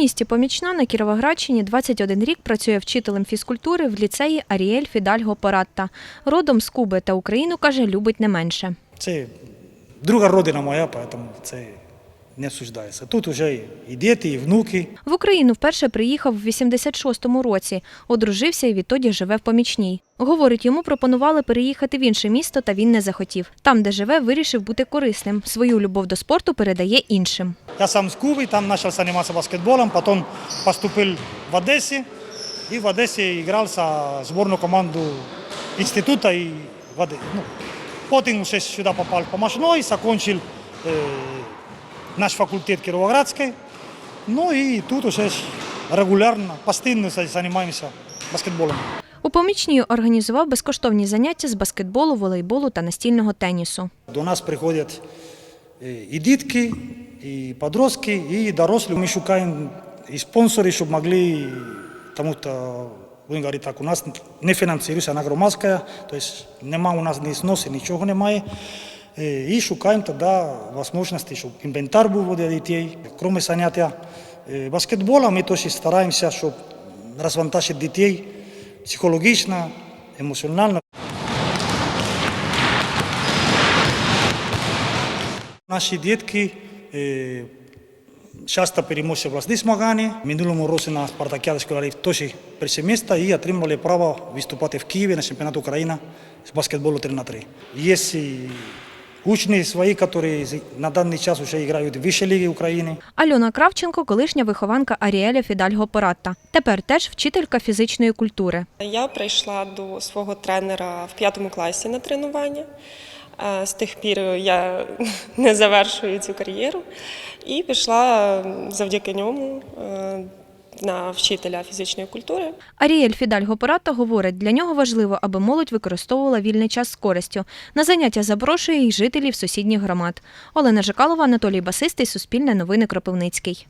місті Помічна на Кіровоградщині 21 рік працює вчителем фізкультури в ліцеї Аріель Фідальго Поратта. Родом з Куби та Україну, каже, любить не менше. Це друга родина моя, тому це не обсуждається. Тут вже і діти, і внуки. В Україну вперше приїхав в 86-му році, одружився і відтоді живе в Помічній. Говорить, йому пропонували переїхати в інше місто, та він не захотів. Там, де живе, вирішив бути корисним. Свою любов до спорту передає іншим. Я сам з Куби, там почав займатися баскетболом, потім поступив в Одесі, і в Одесі грав за збірну команду інституту і в Одесі. Ну, потім вже сюди попав по Машной, закончив е, наш факультет Кіровоградський. Ну і тут уже регулярно, постійно займаємося баскетболом. У Помічній організував безкоштовні заняття з баскетболу, волейболу та настільного тенісу. До нас приходять е, і дітки, і подростки, і дорослі. Ми шукаємо і спонсори, щоб могли, тому що, будемо говорити так, у нас не фінансується, вона громадська, тобто немає у нас ні сносу, нічого немає. и шу тогда возможности, възможности, инвентар буво да дитеј, кроме санјатја, баскетбола ми тоше стараем се што разванташе дитеј, психологична, емоционална. Наши детки шаста перемоше власни смагани. Минулому роси на Спартакијада школари тоше при семеста и атрымале право виступате в Киеве на чемпионат Украина с баскетболот 3 на 3. Јеси учні свої, які на даний час вже грають в вищій лігі України. Альона Кравченко – колишня вихованка Аріеля Фідальго Поратта. Тепер теж вчителька фізичної культури. Я прийшла до свого тренера в п'ятому класі на тренування. Е, З тих пір я не завершую цю кар'єру і пішла завдяки ньому е, на вчителя фізичної культури. Аріель Фідальго Поратта говорить, для нього важливо, аби молодь використовувала вільний час з користю. На заняття запрошує й жителів сусідніх громад. Олена Жикалова, Анатолій Басистий, Суспільне новини Кропивницький.